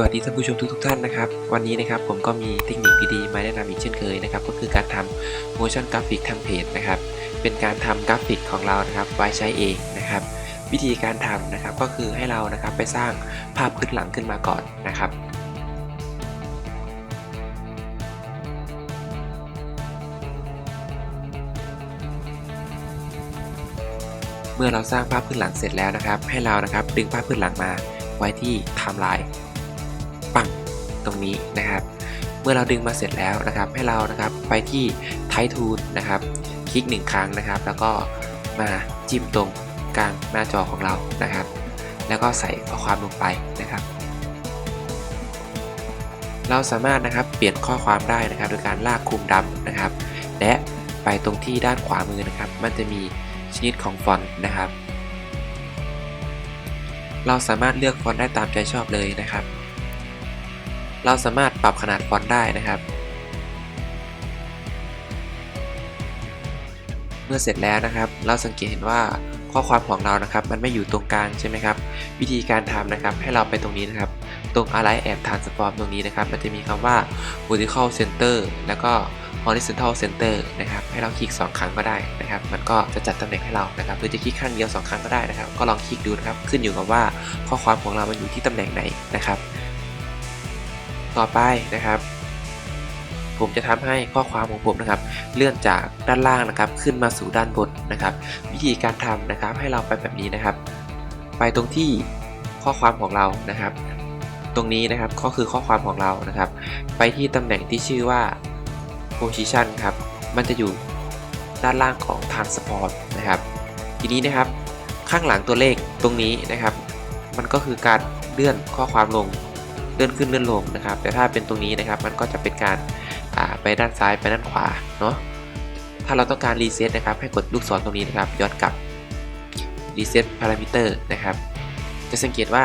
สวัสดีท่านผู้ชมทุกทท่านนะครับ วันนี้นะครับผมก็มีเทคนิคดีๆมาแนะนำอีกเช่นเคยนะครับ ก็คือการทำ motion graphic ทางเพจนะครับ เป็นการทำกราฟิกของเรานะครับไว้ใช้เองนะครับ วิธีการทำนะครับก็คือให้เรานะครับไปสร้างภาพพื้นหลังขึ้นมาก่อนนะครับเมื่อเราสร้างภาพพื้นหลังเสร็จแล้วนะครับ ให้เรานะครับดึงภาพพื้นหลังมาไว้ที่ไทม์ไลน์ ปังตรงนี้นะครับ เมื่อเราดึงมาเสร็จแล้วนะครับ ให้เรานะครับไปที่ไททูนนะครับ คลิกหนึ่งครั้งนะครับ แล้วก็มาจิ้มตรงกลางหน้าจอของเรานะครับ แล้วก็ใส่ข้อความลงไปนะครับ เราสามารถนะครับเปลี่ยนข้อความได้นะครับ โดยการลากคุมดำนะครับ และไปตรงที่ด้านขวามือนะครับ มันจะมีชนิดของฟอนต์นะครับ เราสามารถเลือกฟอนต์ได้ตามใจชอบเลยนะครับ เราสามารถปรับขนาดฟอนต์ได้นะครับ เมื่อเสร็จแล้วนะครับ เราสังเกตเห็นว่าข้อความของเรานะครับ มันไม่อยู่ตรงกลางใช่ไหมครับ วิธีการทำนะครับ ให้เราไปตรงนี้นะครับ ตรง Align App Transform ตรงนี้นะครับ มันจะมีคำว่า Vertical Center แล้วก็ Horizontal Center นะครับ ให้เราคลิก 2 ครั้งก็ได้นะครับ มันก็จะจัดตำแหน่งให้เรานะครับ หรือจะคลิกข้างเดียว 2 ครั้งก็ได้นะครับ ก็ลองคลิกดูนะครับ ขึ้นอยู่กับว่าข้อความของเรามันอยู่ที่ตำแหน่งไหนนะครับ ต่อไปนะครับ ผมจะทำให้ข้อความของผมนะครับ เลื่อนจากด้านล่างนะครับ ขึ้นมาสู่ด้านบนนะครับ วิธีการทำนะครับให้เราไปแบบนี้นะครับ ไปตรงที่ข้อความของเรานะครับ ตรงนี้นะครับก็คือข้อความของเรานะครับ ไปที่ตำแหน่งที่ชื่อว่า position ครับมันจะอยู่ด้านล่างของ transport นะครับ ทีนี้นะครับข้างหลังตัวเลขตรงนี้นะครับ มันก็คือการเลื่อนข้อความลง เลื่อนขึ้นเลื่อนลงนะครับ แต่ถ้าเป็นตรงนี้นะครับมันก็จะเป็นการาไปด้านซ้ายไปด้านขวาเนาะถ้าเราต้องการรีเซ็ตนะครับ ให้กดลูกศรตรงนี้นะครับย้อนกลับรีเซ็ตพารามิเตอร์นะครับ จะสังเกตว่า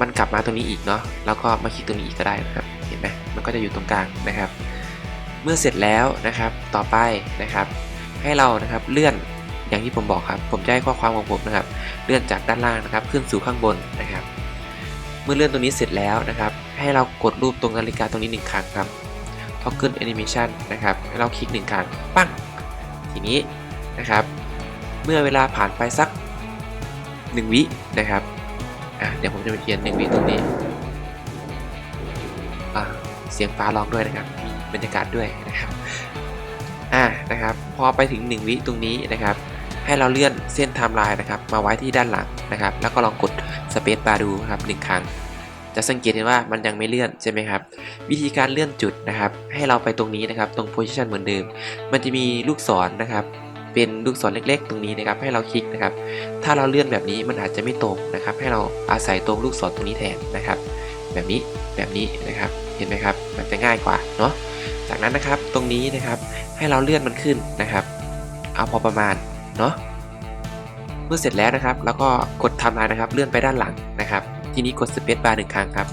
มันกลับมาตรงนี้อีกเนาะแล้วก็มาคลิกตรงนี้อีกก็ได้นะครับเห็นไหมมันก็จะอยู่ตรงกลางนะครับ เมื่อเสร็จแล้วนะครับต่อไปนะครับ ให้เรานะครับเลื่อนอย่างที่ผมบอกครับ ผมจะให้ข้อความของผมนะครับ เลื่อนจากด้านล่างนะครับ ขึ้นสู่ข้างบนนะครับ มื่อเลื่อนตรงนี้เสร็จแล้วนะครับ ให้เรากดรูปตรงนาฬิกาตรงนี้หนึ่งครั้งครับ Toggle Animation นะครับ ให้เราคลิกหนึ่งครั้ง ปั้ง ทีนี้นะครับ เมื่อเวลาผ่านไปสัก 1 วินะครับ อะ เดี๋ยวผมจะไปเขียน 1 วิตรงนี้ อะ เสียงฟ้าร้องด้วยนะครับ มีบรรยากาศด้วยนะครับ อะ นะครับ พอไปถึง 1 วิตรงนี้นะครับ ให้เราเลื่อนเส้นไทม์ไลน์นะครับ มาไว้ที่ด้านหลังนะครับ แล้วก็ลองกด สเปซบาร์ดูครับหนึ่งครั้ง จะสังเกตเห็นว่ามันยังไม่เลื่อนใช่ไหมครับ วิธีการเลื่อนจุดนะครับ ให้เราไปตรงนี้นะครับ ตรง position เหมือนเดิม มันจะมีลูกศรนะครับ เป็นลูกศรเล็ก ๆ ตรงนี้นะครับ ให้เราคลิกนะครับ ถ้าเราเลื่อนแบบนี้มันอาจจะไม่ตรงนะครับ ให้เราอาศัยตรงลูกศรตรงนี้แทนนะครับ แบบนี้ แบบนี้นะครับ เห็นไหมครับ มันจะง่ายกว่าเนาะ จากนั้นนะครับ ตรงนี้นะครับ ให้เราเลื่อนมันขึ้นนะครับ เอาพอประมาณ เนาะ เมื่อเสร็จแล้วนะครับ แล้วก็กดทำลายนะครับเลื่อนไปด้านหลังนะครับ ทีนี้กดสเปซบาร์หนึ่งครั้งครับ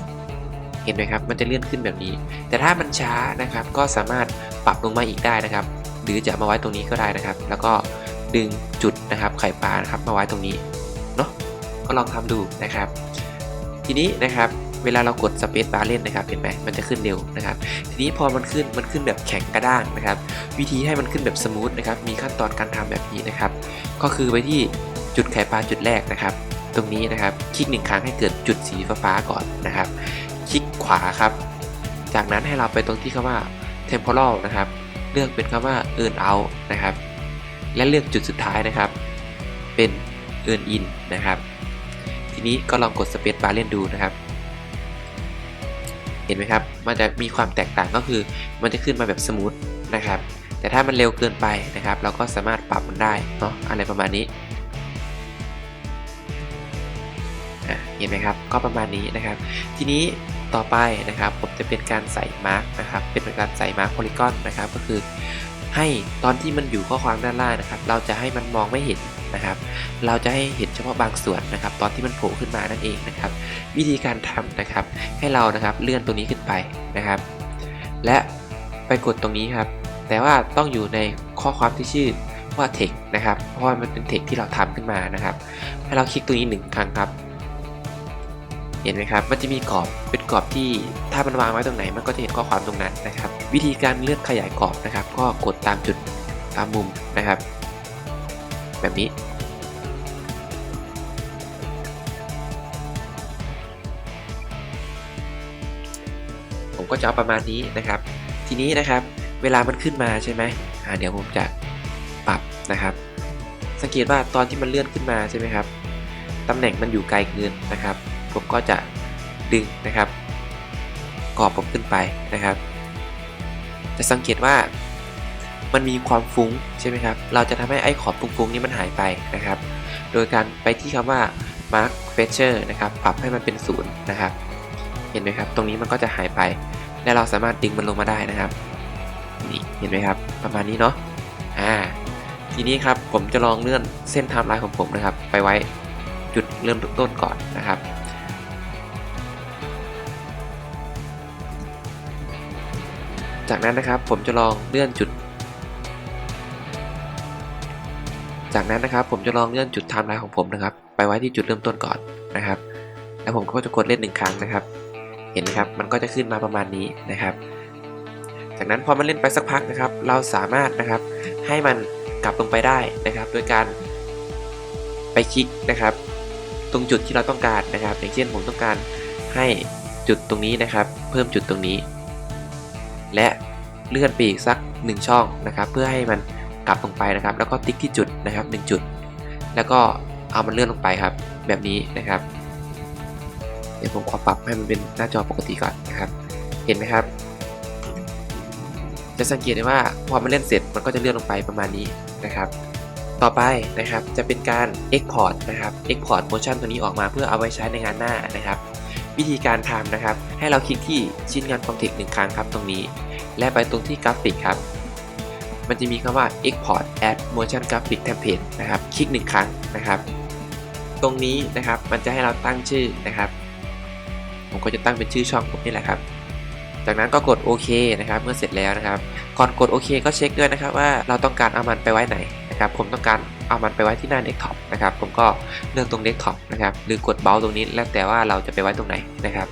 เห็นไหมครับ มันจะเลื่อนขึ้นแบบนี้ แต่ถ้ามันช้านะครับ ก็สามารถปรับลงมาอีกได้นะครับ หรือจะมาไว้ตรงนี้ก็ได้นะครับ แล้วก็ดึงจุดนะครับไข่ปลานะครับมาไว้ตรงนี้เนาะก็ลองทำดูนะครับ ทีนี้นะครับเวลาเรากดสเปซบาร์เล่นนะครับเห็นไหมมันจะขึ้นเร็วนะครับ ทีนี้พอมันขึ้นมันขึ้นแบบแข็งกระด้างนะครับ วิธีให้มันขึ้นแบบสมูทนะครับมีขั้นตอนการทำแบบนี้นะครับ ก็คือไปที่ จุดไข่ปลาจุดแรกนะครับ ตรงนี้นะครับคลิกหนึ่งครั้งให้เกิดจุดสีฟ้าก่อนนะครับ คลิกขวาครับ จากนั้นให้เราไปตรงที่คำว่า temporal นะครับ เลือกเป็นคำว่า earn out นะครับ และเลือกจุดสุดท้ายนะครับ เป็น earn in นะครับ ทีนี้ก็ลองกด space bar เล่นดูนะครับเห็นไหมครับ มันจะมีความแตกต่างก็คือ มันจะขึ้นมาแบบสมูทนะครับ แต่ถ้ามันเร็วเกินไปนะครับ เราก็สามารถปรับมันได้เนาะอะไรประมาณนี้ เห็นไหมครับ ก็ประมาณนี้นะครับ ทีนี้ต่อไปนะครับ ผมจะเป็นการใส่มาร์กนะครับ เป็นการใส่มาร์กโพลีกอนนะครับ ก็คือให้ตอนที่มันอยู่ข้อความด้านล่างนะครับ เราจะให้มันมองไม่เห็นนะครับ เราจะให้เห็นเฉพาะบางส่วนนะครับ ตอนที่มันโผล่ขึ้นมานั่นเองนะครับ วิธีการทำนะครับ ให้เรานะครับเลื่อนตรงนี้ขึ้นไปนะครับ และไปกดตรงนี้ครับ แต่ว่าต้องอยู่ในข้อความที่ชื่อว่า text นะครับ เพราะว่ามันเป็น text ที่เราทำขึ้นมานะครับ ให้เราคลิกตรงนี้หนึ่งครั้งครับ เห็นไหมครับ มันจะมีกรอบเป็นกรอบที่ถ้ามันวางไว้ตรงไหน มันก็จะเห็นข้อความตรงนั้นนะครับ วิธีการเลื่อนขยายกรอบนะครับ ก็กดตามจุดตามมุมนะครับ แบบนี้ ผมก็จะเอาประมาณนี้นะครับ ทีนี้นะครับ เวลามันขึ้นมาใช่ไหมอ่าเดี๋ยวผมจะปรับนะครับ สังเกตว่าตอนที่มันเลื่อนขึ้นมาใช่ไหมครับตำแหน่งมันอยู่ไกลเกินนะครับ ผมก็จะดึงนะครับกรอบผมขึ้นไปนะครับ จะสังเกตว่ามันมีความฟุ้งใช่ไหมครับ เราจะทำให้ไอ้ขอบฟุ้งๆนี้มันหายไปนะครับ โดยการไปที่คำว่า mark feature นะครับ ปรับให้มันเป็นศูนย์นะครับ เห็นไหมครับ ตรงนี้มันก็จะหายไป และเราสามารถดึงมันลงมาได้นะครับ นี่ เห็นไหมครับ ประมาณนี้เนาะ อ่า ทีนี้ครับ ผมจะลองเลื่อนเส้นไทม์ไลน์ของผมนะครับ ไปไว้จุดเริ่มต้นก่อนนะครับ จากนั้นนะครับผมจะลองเลื่อนจุด จากนั้นนะครับผมจะลองเลื่อนจุดไทม์ไลน์ของผมนะครับ ไปไว้ที่จุดเริ่มต้นก่อนนะครับ แล้วผมก็จะกดเล่นหนึ่งครั้งนะครับ เห็นไหมครับมันก็จะขึ้นมาประมาณนี้นะครับ จากนั้นพอมันเล่นไปสักพักนะครับ เราสามารถนะครับให้มันกลับลงไปได้นะครับ โดยการไปคลิกนะครับ ตรงจุดที่เราต้องการนะครับ อย่างเช่นผมต้องการให้จุดตรงนี้นะครับ เพิ่มจุดตรงนี้ และเลื่อนไปอีกสัก 1 ช่องนะครับ เพื่อให้มันกลับลงไปนะครับ แล้วก็ติ๊กที่จุดนะครับ 1 จุด แล้วก็เอามันเลื่อนลงไปครับ แบบนี้นะครับ เดี๋ยวผมขอปรับให้มันเป็นหน้าจอปกติก่อนนะครับ เห็นไหมครับ จะสังเกตได้ว่าพอมันเล่นเสร็จมันก็จะเลื่อนลงไปประมาณนี้นะครับ ต่อไปนะครับจะเป็นการ Export นะครับ Export Motion ตัวนี้ออกมาเพื่อเอาไว้ใช้ในงานหน้านะครับ วิธีการทำนะครับ ให้เราคลิกที่ชิ้นงาน Context หนึ่งครั้งครับตรงนี้ และไปตรงที่กราฟิกครับ มันจะมีคำว่า Export Add Motion Graphic Template นะครับ คลิกหนึ่งครั้งนะครับ ตรงนี้นะครับมันจะให้เราตั้งชื่อนะครับ ผมก็จะตั้งเป็นชื่อช่องผมนี่แหละครับ จากนั้นก็กดโอเคนะครับ เมื่อเสร็จแล้วนะครับ ก่อนกดโอเคก็เช็คด้วยนะครับว่าเราต้องการเอามันไปไว้ไหนนะครับ ผมต้องการเอามันไปไว้ที่หน้าเดสก์ท็อปนะครับ ผมก็เลือกตรงเดสก์ท็อปนะครับ หรือกดเบลตรงนี้แล้วแต่ว่าเราจะไปไว้ตรงไหนนะครับ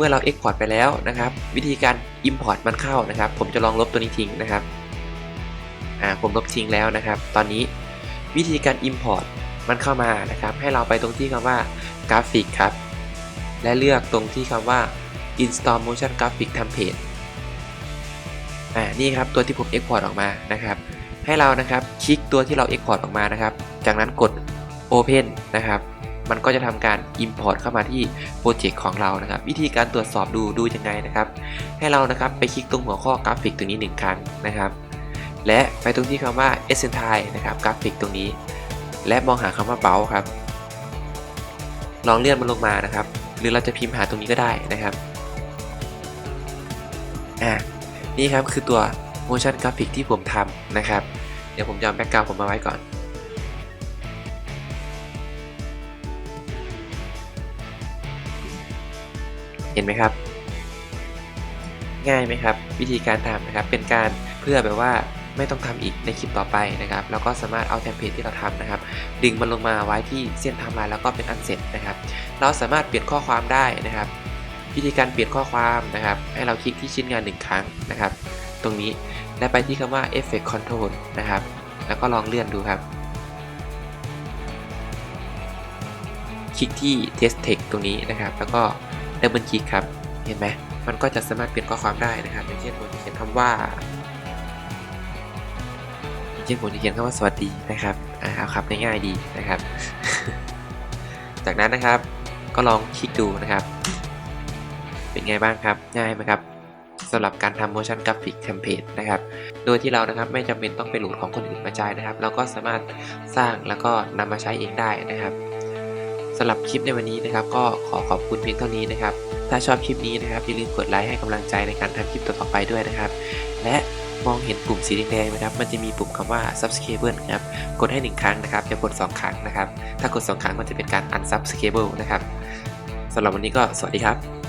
มื่อเรา Export ไปแล้วนะครับ วิธีการ Import มันเข้านะครับ ผมจะลองลบตัวนี้ทิ้งนะครับอ่าผมลบทิ้งแล้วนะครับ ตอนนี้วิธีการ Import มันเข้ามานะครับ ให้เราไปตรงที่คำว่ากราฟิกครับ และเลือกตรงที่คำว่า install motion graphic template อ่านี่ครับตัวที่ผม export ออกมานะครับ ให้เรานะครับคลิกตัวที่เรา export ออกมานะครับ จากนั้นกด open นะครับ มันก็จะทำการ import เข้ามาที่โปรเจกต์ของเรานะครับ วิธีการตรวจสอบดูดูยังไงนะครับ ให้เรานะครับไปคลิกตรงหัวข้อกราฟิกตรงนี้หนึ่งครั้งนะครับ และไปตรงที่คำว่า e s s e n t i l e นะครับกราฟิกตรงนี้ และมองหาคำว่า b o u ครับ ลองเลื่อนมันลงมานะครับ หรือเราจะพิมพ์หาตรงนี้ก็ได้นะครับอ่านี่ครับคือตัว motion graphic ที่ผมทำนะครับ เดี๋ยวผมจะเอาแบ็กกราวผมมาไว้ก่อน เห็นไหมครับ ง่ายไหมครับ วิธีการทำนะครับ เป็นการเพื่อแบบว่าไม่ต้องทำอีกในคลิปต่อไปนะครับ แล้วก็สามารถเอาเทมเพลตที่เราทำนะครับ ดึงมันลงมาไว้ที่เส้นทม์ไลน์แล้วก็เป็นอันเสร็จนะครับ เราสามารถเปลี่ยนข้อความได้นะครับ วิธีการเปลี่ยนข้อความนะครับ ให้เราคลิกที่ชิ้นงานหนึ่งครั้งนะครับ ตรงนี้และไปที่คำว่า Effect Control นะครับ แล้วก็ลองเลื่อนดูครับ คลิกที่ Test Text ตรงนี้นะครับ แล้วก็ ดับเบิลคลิกครับ เห็นไหมมันก็จะสามารถเปลี่ยนข้อความได้นะครับ อย่างเช่นผมจะเขียนคำว่าอย่างเช่นผมจะเขียนคำว่าสวัสดีนะครับอ่าเอาครับง่ายๆดีนะครับ จากนั้นนะครับก็ลองคลิกดูนะครับ เป็นไงบ้างครับ ง่ายไหมครับสำหรับการทำ motion graphic template นะครับ โดยที่เรานะครับไม่จำเป็นต้องไปโหลดของคนอื่นมาใช้นะครับ เราก็สามารถสร้างแล้วก็นำมาใช้เองได้นะครับ สำหรับคลิปในวันนี้นะครับ ก็ขอขอบคุณเพียงเท่านี้นะครับ ถ้าชอบคลิปนี้นะครับอย่าลืมกดไลค์ให้กำลังใจในการทำคลิปต่อๆไปด้วยนะครับ และมองเห็นปุ่มสีแดงๆนะครับ มันจะมีปุ่มคำว่า subscribe นะครับ กดให้ 1 ครั้งนะครับ อย่ากด 2 ครั้งนะครับ ถ้ากด 2 ครั้งมันจะเป็นการ unsubscribe นะครับสำหรับวันนี้ก็สวัสดีครับ